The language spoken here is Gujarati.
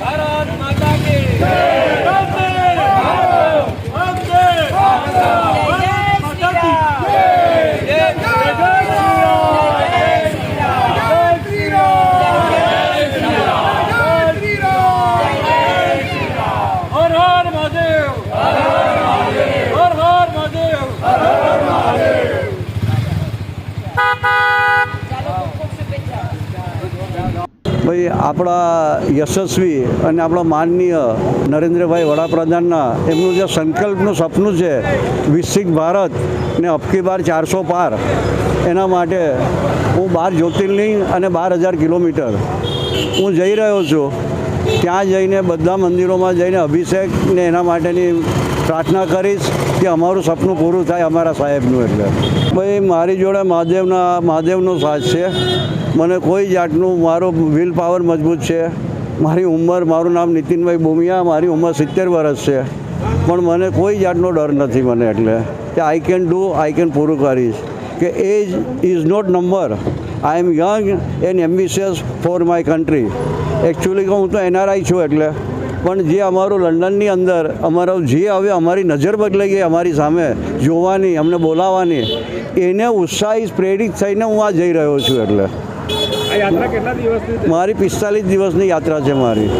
ભારત માતા કી ભાઈ, આપણા યશસ્વી અને આપણા માનનીય નરેન્દ્રભાઈ વડાપ્રધાનના એમનું જે સંકલ્પનું સપનું છે, વિકસિત ભારત ને અબકી બાર ચારસો પાર, એના માટે હું બાર જ્યોતિર્લિંગ અને બાર હજાર કિલોમીટર હું જઈ રહ્યો છું. ત્યાં જઈને બધા મંદિરોમાં જઈને અભિષેક ને એના માટેની પ્રાર્થના કરીશ કે અમારું સપનું પૂરું થાય અમારા સાહેબનું એટલે. ભાઈ, મારી જોડે મહાદેવના, મહાદેવનો સાથ છે. મને કોઈ જાતનું મારો વિલ પાવર મજબૂત છે. મારી ઉંમર, મારું નામ નીતિનભાઈ બોમિયા મારી ઉંમર સિત્તેર વર્ષ છે. પણ મને કોઈ જાતનો ડર નથી મને એટલે કે I can do I can પૂરું કરીશ. કે age is not number I am young and ambitious for my country actually હું તો એનઆરઆઈ છું એટલે. પણ જે અમારું લંડનની અંદર અમારો જે હવે અમારી નજર બદલાઈ ગઈ અમારી સામે જોવાની અમને બોલાવાની એને ઉત્સાહી પ્રેરિત થઈને હું આ જઈ રહ્યો છું એટલે. મારી પિસ્તાલીસ દિવસની યાત્રા છે મારી.